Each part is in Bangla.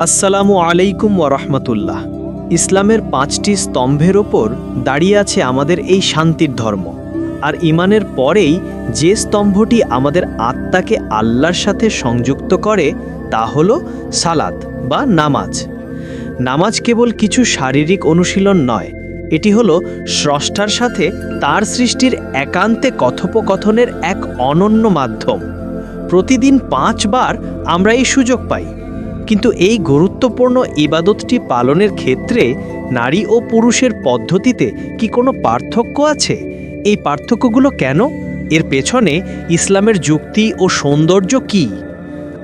আসসালামু আলাইকুম ওরহমতুল্লাহ ইসলামের পাঁচটি স্তম্ভের ওপর দাঁড়িয়ে আছে আমাদের এই শান্তির ধর্ম। আর ইমানের পরেই যে স্তম্ভটি আমাদের আত্মাকে আল্লাহর সাথে সংযুক্ত করে, তা হল সালাত বা নামাজ। নামাজ কেবল কিছু শারীরিক অনুশীলন নয় এটি হলো স্রষ্টার সাথে তার সৃষ্টির একান্তে কথোপকথনের এক অনন্য মাধ্যম। প্রতিদিন পাঁচবার আমরা এই সুযোগ পাই। কিন্তু এই গুরুত্বপূর্ণ ইবাদতটি পালনের ক্ষেত্রে নারী ও পুরুষের পদ্ধতিতে কি কোনো পার্থক্য আছে? এই পার্থক্যগুলো কেন? এর পেছনে ইসলামের যুক্তি ও সৌন্দর্য কি?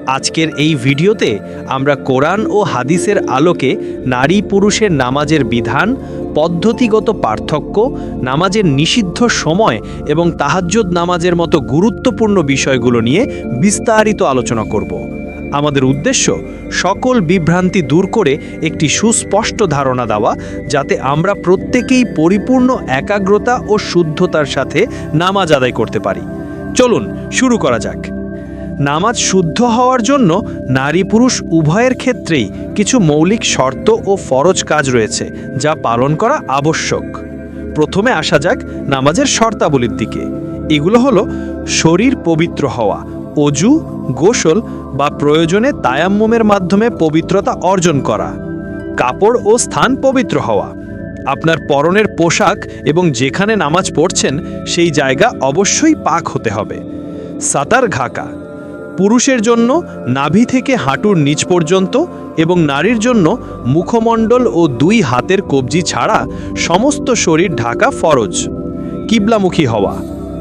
আজকের এই ভিডিওতে আমরা কোরআন ও হাদিসের আলোকে নারী পুরুষের নামাজের বিধান পদ্ধতিগত পার্থক্য, নামাজের নিষিদ্ধ সময় এবং তাহাজ্জুদ নামাজের মতো গুরুত্বপূর্ণ বিষয়গুলো নিয়ে বিস্তারিত আলোচনা করব। আমাদের উদ্দেশ্য, সকল বিভ্রান্তি দূর করে একটি সুস্পষ্ট ধারণা দেওয়া, যাতে আমরা প্রত্যেকেই পরিপূর্ণ একাগ্রতা ও শুদ্ধতার সাথে নামাজ আদায় করতে পারি। চলুন, শুরু করা যাক। নামাজ শুদ্ধ হওয়ার জন্য নারী পুরুষ উভয়ের ক্ষেত্রেই কিছু মৌলিক শর্ত ও ফরজ কাজ রয়েছে, যা পালন করা আবশ্যক। প্রথমে আসা যাক নামাজের শর্তাবলীর দিকে। এগুলো হলো শরীর পবিত্র হওয়া, অজু, গোসল বা প্রয়োজনে তায়াম্মুমের মাধ্যমে পবিত্রতা অর্জন করা। কাপড় ও স্থান পবিত্র হওয়া। আপনার পরনের পোশাক এবং যেখানে নামাজ পড়ছেন, সেই জায়গা অবশ্যই পাক হতে হবে। সাতার ঘাকা। পুরুষের জন্য নাভি থেকে হাঁটুর নিচ পর্যন্ত এবং নারীর জন্য মুখমণ্ডল ও দুই হাতের কবজি ছাড়া সমস্ত শরীর ঢাকা ফরজ। কিবলামুখী হওয়া,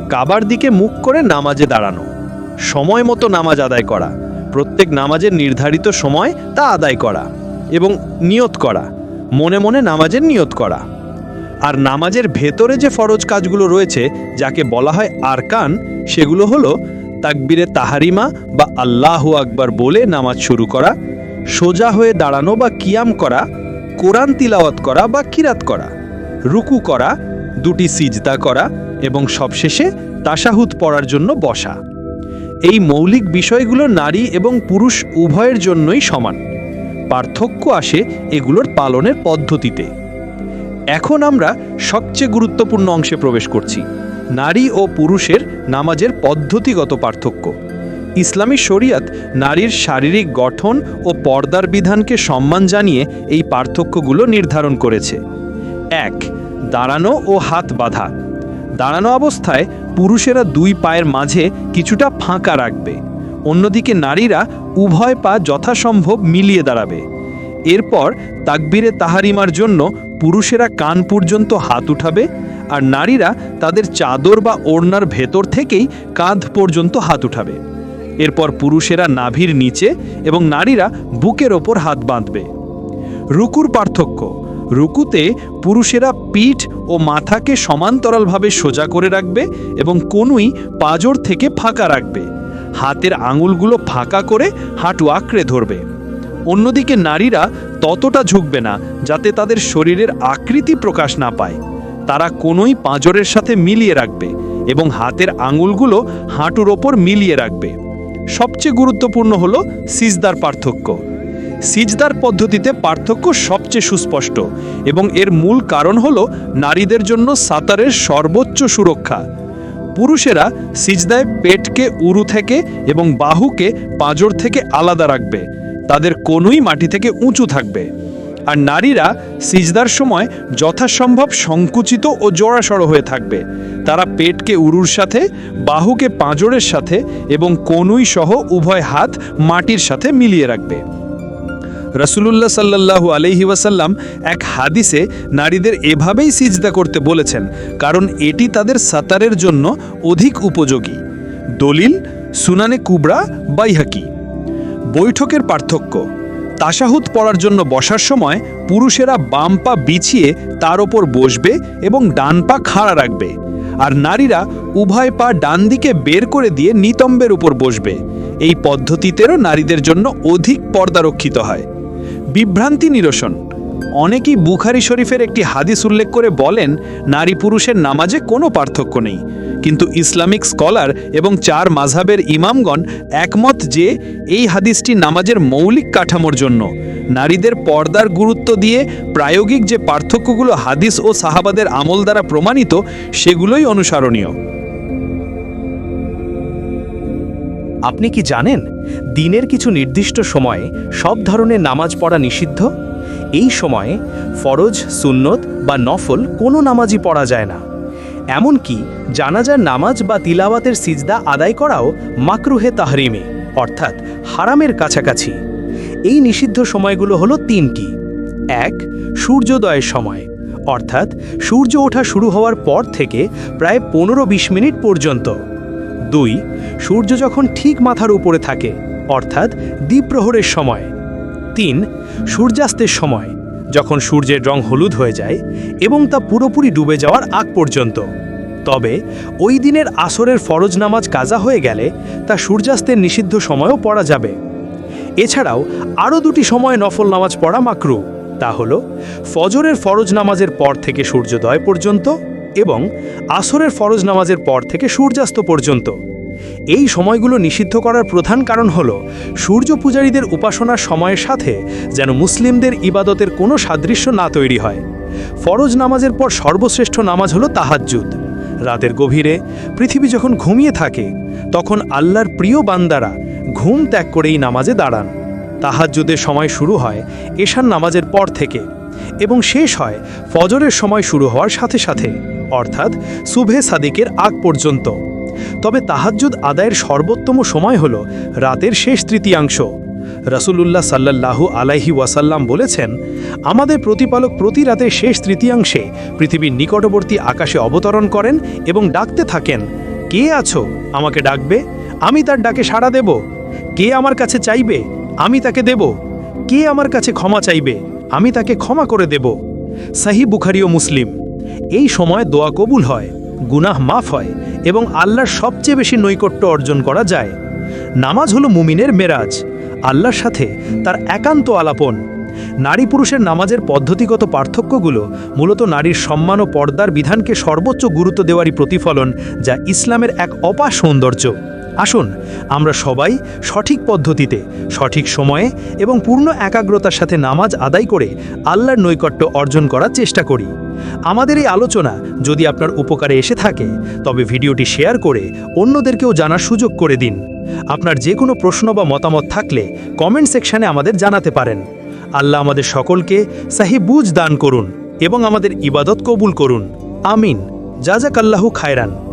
কাবার দিকে মুখ করে নামাজে দাঁড়ানো, সময় মতো নামাজ আদায় করা, প্রত্যেক নামাজের নির্ধারিত সময় তা আদায় করা এবং নিয়ত করা, মনে মনে নামাজের নিয়ত করা। আর নামাজের ভেতরে যে ফরজ কাজগুলো রয়েছে, যাকে বলা হয় আরকান, সেগুলো হলো তাকবিরে তাহারিমা বা আল্লাহ আকবার বলে নামাজ শুরু করা, সোজা হয়ে দাঁড়ানো বা কিয়াম করা, কোরআন তিলাওয়াত করা বা কিরাত করা, রুকু করা, দুটি সিজদা করা এবং সবশেষে তাসাহুদ পড়ার জন্য বসা। এই মৌলিক বিষয়গুলো নারী এবং পুরুষ উভয়ের জন্যই সমান। পার্থক্য আসে এগুলোর পালনের পদ্ধতিতে। এখন আমরা সবচেয়ে গুরুত্বপূর্ণ অংশে প্রবেশ করছি। নারী ও পুরুষের নামাজের পদ্ধতিগত পার্থক্য। ইসলামী শরিয়াত নারীর শারীরিক গঠন ও পর্দার বিধানকে সম্মান জানিয়ে এই পার্থক্যগুলো নির্ধারণ করেছে। এক, দাঁড়ানো ও হাত বাঁধা। দাঁড়ানো অবস্থায় পুরুষেরা দুই পায়ের মাঝে কিছুটা ফাঁকা রাখবে। অন্যদিকে নারীরা উভয় পা যথাসম্ভব মিলিয়ে দাঁড়াবে। এরপর তাকবিরে তাহারিমার জন্য পুরুষেরা কান পর্যন্ত হাত উঠাবে আর নারীরা তাদের চাদর বা ওড়নার ভেতর থেকেই কাঁধ পর্যন্ত হাত উঠাবে। এরপর পুরুষেরা নাভির নিচে এবং নারীরা বুকের ওপর হাত বাঁধবে। রুকুর পার্থক্য, রুকুতে পুরুষেরা পিঠ ও মাথাকে সমান্তরালভাবে সোজা করে রাখবে এবং কোনুই পাজর থেকে ফাঁকা রাখবে। হাতের আঙুলগুলো ফাঁকা করে হাঁটু আঁকড়ে ধরবে। অন্যদিকে নারীরা ততটা ঝুঁকবে না, যাতে তাদের শরীরের আকৃতি প্রকাশ না পায়। তারা কোনোই পাঁজরের সাথে মিলিয়ে রাখবে এবং হাতের আঙুলগুলো হাঁটুর ওপর মিলিয়ে রাখবে। সবচেয়ে গুরুত্বপূর্ণ হলো সিজদার পার্থক্য। সিজদার পদ্ধতিতে পার্থক্য সবচেয়ে সুস্পষ্ট এবং এর মূল কারণ হল নারীদের জন্য সাঁতারের সর্বোচ্চ সুরক্ষা। পুরুষেরা সিজদায় পেটকে উরু থেকে এবং বাহুকে পাঁজর থেকে আলাদা রাখবে। তাদের কোনোই মাটি থেকে উঁচু থাকবে। আর নারীরা সিজদার সময় যথাসম্ভব সংকুচিত ও জোড়াসড়ো হয়ে থাকবে। তারা পেটকে উরুর সাথে, বাহুকে পাঁজরের সাথে এবং কনুই সহ উভয় হাত মাটির সাথে মিলিয়ে রাখবে। রসুলুল্লাহ সাল্লাল্লাহু আলহি ওয়াসাল্লাম এক হাদিসে নারীদের এভাবেই সিজদা করতে বলেছেন, কারণ এটি তাদের সাতারের জন্য অধিক উপযোগী। দলিল সুনানে কুবরা, বাইহাকি। বৈঠকের পার্থক্য তাশাহুদ পড়ার জন্য বসার সময় পুরুষেরা বাম পা বিছিয়ে তার ওপর বসবে এবং ডান পা খাড়া রাখবে। আর নারীরা উভয় পা ডান দিকে বের করে দিয়ে নিতম্বের উপর বসবে। এই পদ্ধতিতেও নারীদের জন্য অধিক পর্দা রক্ষিত হয়। বিভ্রান্তি নিরসন। অনেকেই বুখারি শরীফের একটি হাদিস উল্লেখ করে বলেন নারী পুরুষের নামাজে কোনো পার্থক্য নেই। কিন্তু ইসলামিক স্কলার এবং চার মাঝহাবের ইমামগণ একমত যে এই হাদিসটি নামাজের মৌলিক কাঠামোর জন্য। নারীদের পর্দার গুরুত্ব দিয়ে প্রায়োগিক যে পার্থক্যগুলো হাদিস ও সাহাবাদের আমল দ্বারা প্রমাণিত, সেগুলোই অনুসরণীয়। আপনি কি জানেন দিনের কিছু নির্দিষ্ট সময়ে সব ধরনের নামাজ পড়া নিষিদ্ধ? এই সময়ে ফরজ, সুন্নত বা নফল কোনো নামাজই পড়া যায় না। এমনকি জানাজার নামাজ বা তিলাওয়াতের সিজদা আদায় করাও মাকরুহে তাহরিমে, অর্থাৎ হারামের কাছাকাছি। এই নিষিদ্ধ সময়গুলো হলো তিনটি। এক, সূর্যোদয়ের সময়, অর্থাৎ সূর্য ওঠা শুরু হওয়ার পর থেকে প্রায় পনেরো বিশ মিনিট পর্যন্ত। দুই, সূর্য যখন ঠিক মাথার উপরে থাকে, অর্থাৎ দ্বীপ্রহরের সময়। তিন, সূর্যাস্তের সময় যখন সূর্যের রং হলুদ হয়ে যায় এবং তা পুরোপুরি ডুবে যাওয়ার আগ পর্যন্ত। তবে ওই দিনের আসরের ফরজ নামাজ কাজা হয়ে গেলে তা সূর্যাস্তের নিষিদ্ধ সময়ও পড়া যাবে। এছাড়াও আরও দুটি সময় নফল নামাজ পড়া মাকরু। তা হল, ফজরের ফরজ নামাজের পর থেকে সূর্যোদয় পর্যন্ত এবং আসরের ফরজ নামাজের পর থেকে সূর্যাস্ত পর্যন্ত। এই সময়গুলো নিষিদ্ধ করার প্রধান কারণ হল সূর্য পূজারীদের উপাসনার সময়ের সাথে যেন মুসলিমদের ইবাদতের কোনো সাদৃশ্য না তৈরি হয়। ফরজ নামাজের পর সর্বশ্রেষ্ঠ নামাজ হলো তাহাজ্জুদ। রাতের গভীরে পৃথিবী যখন ঘুমিয়ে থাকে, তখন আল্লাহর প্রিয় বান্দারা ঘুম ত্যাগ করেই নামাজে দাঁড়ান। তাহাজ্জুদের সময় শুরু হয় এশার নামাজের পর থেকে এবং শেষ হয় ফজরের সময় শুরু হওয়ার সাথে সাথে, অর্থাৎ সুভে সাদিকের আগ পর্যন্ত। তবে তাহাজ্জুদ আদায়ের সর্বোত্তম সময় হল রাতের শেষ তৃতীয়াংশ। রসুলুল্লাহ সাল্লাল্লাহু আলাইহি ওয়াসাল্লাম বলেছেন, আমাদের প্রতিপালক প্রতি রাতের শেষ তৃতীয়াংশে পৃথিবীর নিকটবর্তী আকাশে অবতরণ করেন এবং ডাকতে থাকেন, কে আছো? আমাকে ডাকবে? আমি তার ডাকে সাড়া দেব। কে আমার কাছে চাইবে? আমি তাকে দেব। কে আমার কাছে ক্ষমা চাইবে? আমি তাকে ক্ষমা করে দেব। সাহি বুখারি ও মুসলিম, এই সময় দোয়া কবুল হয়, গুনাহ মাফ হয়। এবং আল্লাহর সবচেয়ে বেশি নৈকট্য অর্জন করা যায়। নামাজ হলো মুমিনের মেরাজ, আল্লাহর সাথে তার একান্ত আলাপন। নারী পুরুষের নামাজের পদ্ধতিগত পার্থক্যগুলো মূলত নারীর সম্মান ও পর্দার বিধানকে সর্বোচ্চ গুরুত্ব দেওয়ারই প্রতিফলন, যা ইসলামের এক অপার সৌন্দর্য। আসুন, আমরা সবাই সঠিক পদ্ধতিতে, সঠিক সময়ে এবং পূর্ণ একাগ্রতার সাথে নামাজ আদায় করে আল্লাহর নৈকট্য অর্জন করার চেষ্টা করি। আমাদের এই আলোচনা যদি আপনার উপকারে এসে থাকে, তবে ভিডিওটি শেয়ার করে অন্যদেরকেও জানার সুযোগ করে দিন। আপনার যে কোনো প্রশ্ন বা মতামত থাকলে কমেন্ট সেকশানে আমাদের জানাতে পারেন। আল্লাহ আমাদের সকলকে সাহি বুঝ দান করুন এবং আমাদের ইবাদত কবুল করুন। আমিন। যা যাক আল্লাহু খায়রান।